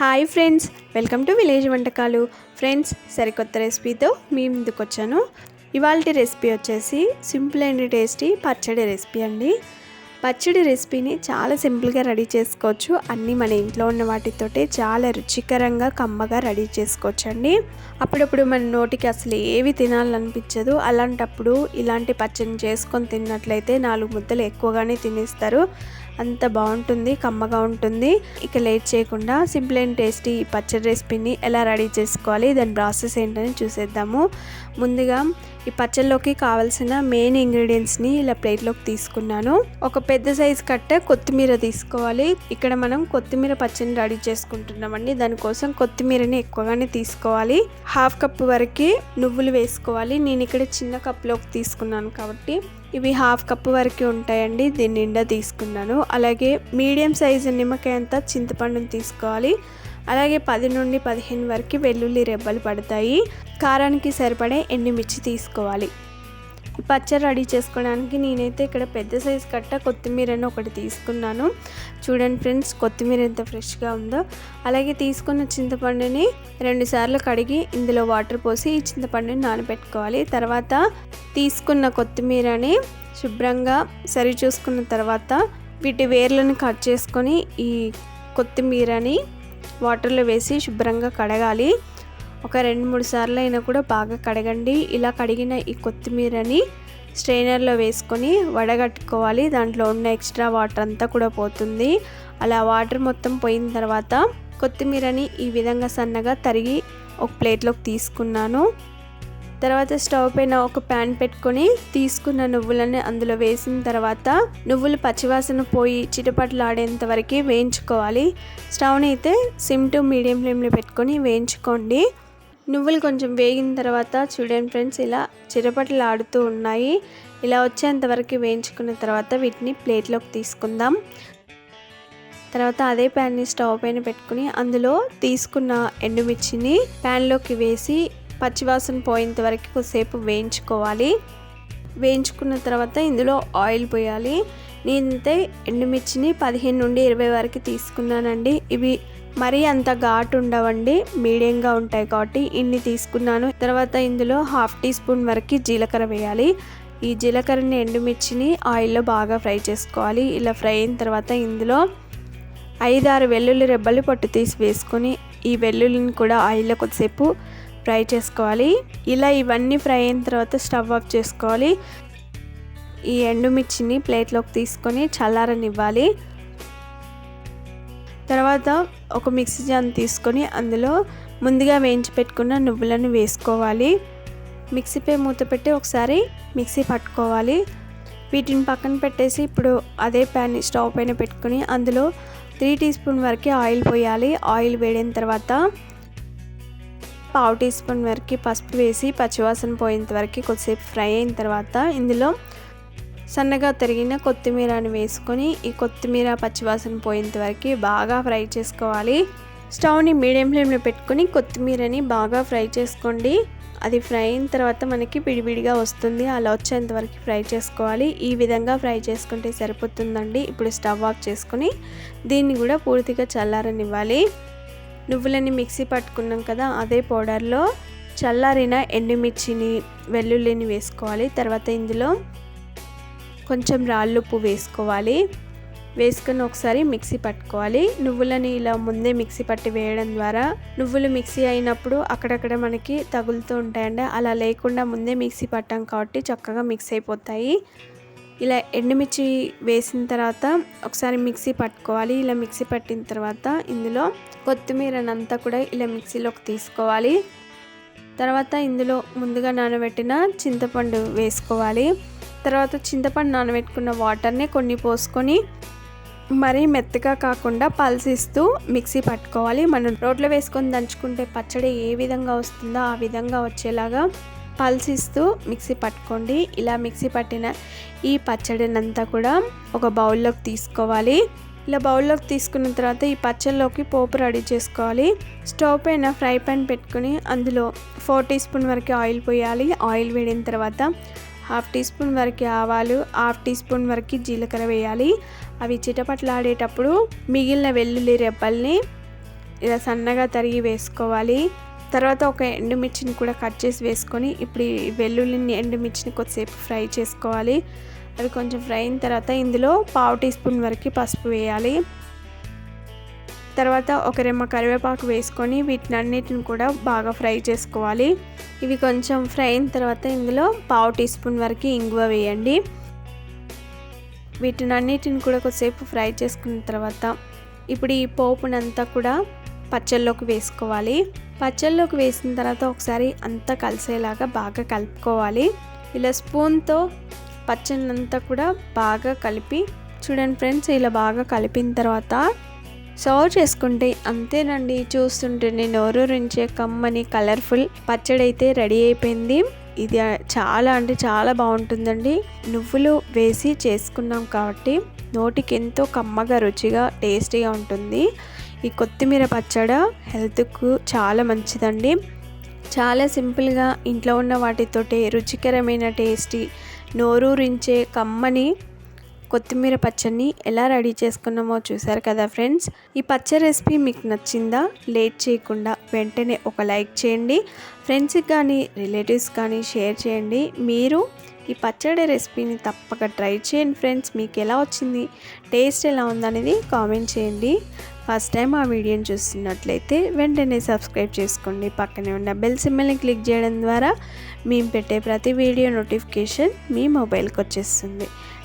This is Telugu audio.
Hi friends welcome to village వంటకాలు. ఫ్రెండ్స్ సరికొత్త రెసిపీతో మీ ముందుకు వచ్చాను. ఇవాళ రెసిపీ వచ్చేసి సింపుల్ అండ్ టేస్టీ పచ్చడి రెసిపీ అండి. పచ్చడి రెసిపీని చాలా సింపుల్గా రెడీ చేసుకోవచ్చు. అన్నీ మన ఇంట్లో ఉన్న వాటితోటే చాలా రుచికరంగా కమ్మగా రెడీ చేసుకోవచ్చు అండి. అప్పుడప్పుడు మన నోటికి అసలు ఏవి తినాలనిపించదు. అలాంటప్పుడు ఇలాంటి పచ్చడిని చేసుకొని తిన్నట్లయితే నాలుగు ముద్దలు ఎక్కువగానే తినేస్తారు. అంత బాగుంటుంది కమ్మగా ఉంటుంది. ఇక లేట్ చేయకుండా సింపుల్ అండ్ టేస్టీ పచ్చడి రెసిపీని ఎలా రెడీ చేసుకోవాలి దాని ప్రాసెస్ ఏంటని చూసేద్దాము. ముందుగా ఈ పచ్చళ్ళలోకి కావాల్సిన మెయిన్ ఇంగ్రీడియంట్స్ని ఇలా ప్లేట్లోకి తీసుకున్నాను. ఒక పెద్ద సైజ్ కట్ట కొత్తిమీర తీసుకోవాలి. ఇక్కడ మనం కొత్తిమీర పచ్చడిని రెడీ చేసుకుంటున్నామండి. దానికోసం కొత్తిమీరని ఎక్కువగానే తీసుకోవాలి. హాఫ్ కప్ వరకు నువ్వులు వేసుకోవాలి. నేను ఇక్కడ చిన్న కప్లోకి తీసుకున్నాను కాబట్టి ఇవి హాఫ్ కప్ వరకు ఉంటాయండి దీని నిండా తీసుకున్నాను. అలాగే మీడియం సైజు నిమ్మకాయ అంతా చింతపండుని తీసుకోవాలి. అలాగే పది నుండి పదిహేను వరకు వెల్లుల్లి రెబ్బలు పడతాయి. కారానికి సరిపడే ఎండుమిర్చి తీసుకోవాలి. పచ్చడి రెడీ చేసుకోవడానికి నేనైతే ఇక్కడ పెద్ద సైజు కట్ట కొత్తిమీరని ఒకటి తీసుకున్నాను. చూడండి ఫ్రెండ్స్ కొత్తిమీర ఎంత ఫ్రెష్గా ఉందో. అలాగే తీసుకున్న చింతపండుని రెండుసార్లు కడిగి ఇందులో వాటర్ పోసి ఈ చింతపండుని నానబెట్టుకోవాలి. తర్వాత తీసుకున్న కొత్తిమీరని శుభ్రంగా సరి చూసుకున్న తర్వాత వీటి వేర్లను కట్ చేసుకొని ఈ కొత్తిమీరని వాటర్లో వేసి శుభ్రంగా కడగాలి. ఒక రెండు మూడు సార్లు అయినా కూడా బాగా కడగండి. ఇలా కడిగిన ఈ కొత్తిమీరని స్ట్రైనర్లో వేసుకొని వడగట్టుకోవాలి. దాంట్లో ఉన్న ఎక్స్ట్రా వాటర్ అంతా కూడా పోతుంది. అలా వాటర్ మొత్తం పోయిన తర్వాత కొత్తిమీరని ఈ విధంగా సన్నగా తరిగి ఒక ప్లేట్లోకి తీసుకున్నాను. తర్వాత స్టవ్ పైన ఒక ప్యాన్ పెట్టుకొని తీసుకున్న నువ్వులని అందులో వేసిన తర్వాత నువ్వులు పచ్చివాసన పోయి చిటపట్లాడేంత వరకు వేయించుకోవాలి. స్టవ్ని అయితే సిమ్ టు మీడియం ఫ్లేమ్లో పెట్టుకొని వేయించుకోండి. నువ్వులు కొంచెం వేగిన తర్వాత చూడండి ఫ్రెండ్స్ ఇలా చిరపట్లు ఆడుతూ ఉన్నాయి. ఇలా వచ్చేంత వరకు వేయించుకున్న తర్వాత వీటిని ప్లేట్లోకి తీసుకుందాం. తర్వాత అదే ప్యాన్ని స్టవ్ పైన పెట్టుకుని అందులో తీసుకున్న ఎండుమిర్చిని ప్యాన్లోకి వేసి పచ్చివాసన పోయేంత వరకు కొద్దిసేపు వేయించుకోవాలి. వేయించుకున్న తర్వాత ఇందులో ఆయిల్ పోయాలి. నేనైతే ఎండుమిర్చిని పదిహేను నుండి ఇరవై వరకు తీసుకున్నానండి. ఇవి మరీ అంత ఘాటు ఉండవండి మీడియంగా ఉంటాయి కాబట్టి ఇన్ని తీసుకున్నాను. తర్వాత ఇందులో హాఫ్ టీ స్పూన్ వరకు జీలకర్ర వేయాలి. ఈ జీలకర్రని ఎండుమిర్చిని ఆయిల్లో బాగా ఫ్రై చేసుకోవాలి. ఇలా ఫ్రై అయిన తర్వాత ఇందులో ఐదారు వెల్లుల్లి రెబ్బలు పొట్టు తీసి వేసుకొని ఈ వెల్లుల్లిని కూడా ఆయిల్లో కొద్దిసేపు ఫ్రై చేసుకోవాలి. ఇలా ఇవన్నీ ఫ్రై అయిన తర్వాత స్టవ్ ఆఫ్ చేసుకోవాలి. ఈ ఎండుమిర్చిని ప్లేట్లోకి తీసుకొని చల్లారనివ్వాలి. తర్వాత ఒక మిక్సీ జాన్ తీసుకొని అందులో ముందుగా వేయించి పెట్టుకున్న నువ్వులను వేసుకోవాలి. మిక్సీపై మూత పెట్టి ఒకసారి మిక్సీ పట్టుకోవాలి. వీటిని పక్కన పెట్టేసి ఇప్పుడు అదే ప్యాన్ స్టవ్ పైన పెట్టుకొని అందులో త్రీ టీ స్పూన్ వరకు ఆయిల్ పోయాలి. ఆయిల్ వేడిన తర్వాత పావు టీ స్పూన్ వరకు పసుపు వేసి పచ్చివాసన పోయేంత వరకు కొద్దిసేపు ఫ్రై అయిన తర్వాత ఇందులో సన్నగా తరిగిన కొత్తిమీరని వేసుకొని ఈ కొత్తిమీర పచ్చివాసన పోయేంత వరకు బాగా ఫ్రై చేసుకోవాలి. స్టవ్ని మీడియం ఫ్లేమ్లో పెట్టుకొని కొత్తిమీరని బాగా ఫ్రై చేసుకోండి. అది ఫ్రై అయిన తర్వాత మనకి విడివిడిగా వస్తుంది. అలా వచ్చేంత వరకు ఫ్రై చేసుకోవాలి. ఈ విధంగా ఫ్రై చేసుకుంటే సరిపోతుందండి. ఇప్పుడు స్టవ్ ఆఫ్ చేసుకొని దీన్ని కూడా పూర్తిగా చల్లారనివ్వాలి. నువ్వులని మిక్సీ పట్టుకున్నాం కదా అదే పౌడర్లో చల్లారిన ఎండుమిర్చిని వెల్లుల్లిని వేసుకోవాలి. తర్వాత ఇందులో కొంచెం రాళ్ళుప్పు వేసుకోవాలి. వేసుకొని ఒకసారి మిక్సీ పట్టుకోవాలి. నువ్వులని ఇలా ముందే మిక్సీ పట్టి వేయడం ద్వారా నువ్వులు మిక్సీ అయినప్పుడు అక్కడక్కడ మనకి తగులుతూ ఉంటాయండి. అలా లేకుండా ముందే మిక్సీ పట్టాం కాబట్టి చక్కగా మిక్స్ అయిపోతాయి. ఇలా ఎండుమిర్చి వేసిన తర్వాత ఒకసారి మిక్సీ పట్టుకోవాలి. ఇలా మిక్సీ పట్టిన తర్వాత ఇందులో కొత్తిమీరనంతా కూడా ఇలా మిక్సీలోకి తీసుకోవాలి. తర్వాత ఇందులో ముందుగా నానబెట్టిన చింతపండు వేసుకోవాలి. తర్వాత చింతపండు నానబెట్టుకున్న వాటర్ని కొన్ని పోసుకొని మరీ మెత్తగా కాకుండా పల్సిస్తూ మిక్సీ పట్టుకోవాలి. మనం రోట్లో వేసుకొని దంచుకుంటే పచ్చడి ఏ విధంగా వస్తుందో ఆ విధంగా వచ్చేలాగా పల్సిస్తూ మిక్సీ పట్టుకోండి. ఇలా మిక్సీ పట్టిన ఈ పచ్చడినంతా కూడా ఒక బౌల్లోకి తీసుకోవాలి. ఇలా బౌల్లోకి తీసుకున్న తర్వాత ఈ పచ్చళ్ళలోకి పోపు రెడీ చేసుకోవాలి. స్టవ్ పైన ఫ్రై పాన్ పెట్టుకుని అందులో ఫోర్ టీ స్పూన్ వరకు ఆయిల్ పోయాలి. ఆయిల్ వేడిన తర్వాత హాఫ్ టీ స్పూన్ వరకు ఆవాలు హాఫ్ టీ స్పూన్ వరకు జీలకర్ర వేయాలి. అవి చిటపట్లాడేటప్పుడు మిగిలిన వెల్లుల్లి రెబ్బల్ని ఇలా సన్నగా తరిగి వేసుకోవాలి. తర్వాత ఒక ఎండుమిర్చిని కూడా కట్ చేసి వేసుకొని ఇప్పుడు ఈ వెల్లుల్లిని ఎండుమిర్చిని కొద్దిసేపు ఫ్రై చేసుకోవాలి. అవి కొంచెం ఫ్రై అయిన తర్వాత ఇందులో పావు టీ స్పూన్ వరకు పసుపు వేయాలి. తర్వాత ఒక రెమ్మ కరివేపాకు వేసుకొని వీటిని అన్నిటిని కూడా బాగా ఫ్రై చేసుకోవాలి. ఇవి కొంచెం ఫ్రై అయిన తర్వాత ఇందులో పావు టీ స్పూన్ వరకు ఇంగువ వేయండి. వీటిని అన్నిటిని కూడా కొద్దిసేపు ఫ్రై చేసుకున్న తర్వాత ఇప్పుడు ఈ పోపునంతా కూడా పచ్చళ్ళలోకి వేసుకోవాలి. పచ్చళ్ళలోకి వేసిన తర్వాత ఒకసారి అంతా కలిసేలాగా బాగా కలుపుకోవాలి. ఇలా స్పూన్తో పచ్చళ్ళంతా కూడా బాగా కలిపి చూడండి ఫ్రెండ్స్ ఇలా బాగా కలిపిన తర్వాత సర్వ్ చేసుకుంటే అంతేనండి. చూస్తుంటేనే నోరూరించే కమ్మని కలర్ఫుల్ పచ్చడి అయితే రెడీ అయిపోయింది. ఇది చాలా అంటే చాలా బాగుంటుందండి. నువ్వులు వేసి చేసుకున్నాం కాబట్టి నోటికి ఎంతో కమ్మగా రుచిగా టేస్టీగా ఉంటుంది. ఈ కొత్తిమీర పచ్చడి హెల్త్కు చాలా మంచిదండి. చాలా సింపుల్గా ఇంట్లో ఉన్న వాటితోటే రుచికరమైన టేస్టీ నోరూరించే కమ్మని కొత్తిమీర పచ్చడిని ఎలా రెడీ చేసుకున్నామో చూసారు కదా ఫ్రెండ్స్. ఈ పచ్చడి రెసిపీ మీకు నచ్చిందా? లేట్ చేయకుండా వెంటనే ఒక లైక్ చేయండి. ఫ్రెండ్స్కి కానీ రిలేటివ్స్ కానీ షేర్ చేయండి. మీరు ఈ పచ్చడి రెసిపీని తప్పక ట్రై చేయండి ఫ్రెండ్స్. మీకు ఎలా వచ్చింది? టేస్ట్ ఎలా ఉందనేది కామెంట్ చేయండి. ఫస్ట్ టైం ఆ వీడియోని చూస్తున్నట్లయితే వెంటనే సబ్స్క్రైబ్ చేసుకోండి. పక్కనే ఉన్న బెల్ సింబల్ని క్లిక్ చేయడం ద్వారా మేము పెట్టే ప్రతి వీడియో నోటిఫికేషన్ మీ మొబైల్కి వచ్చేస్తుంది.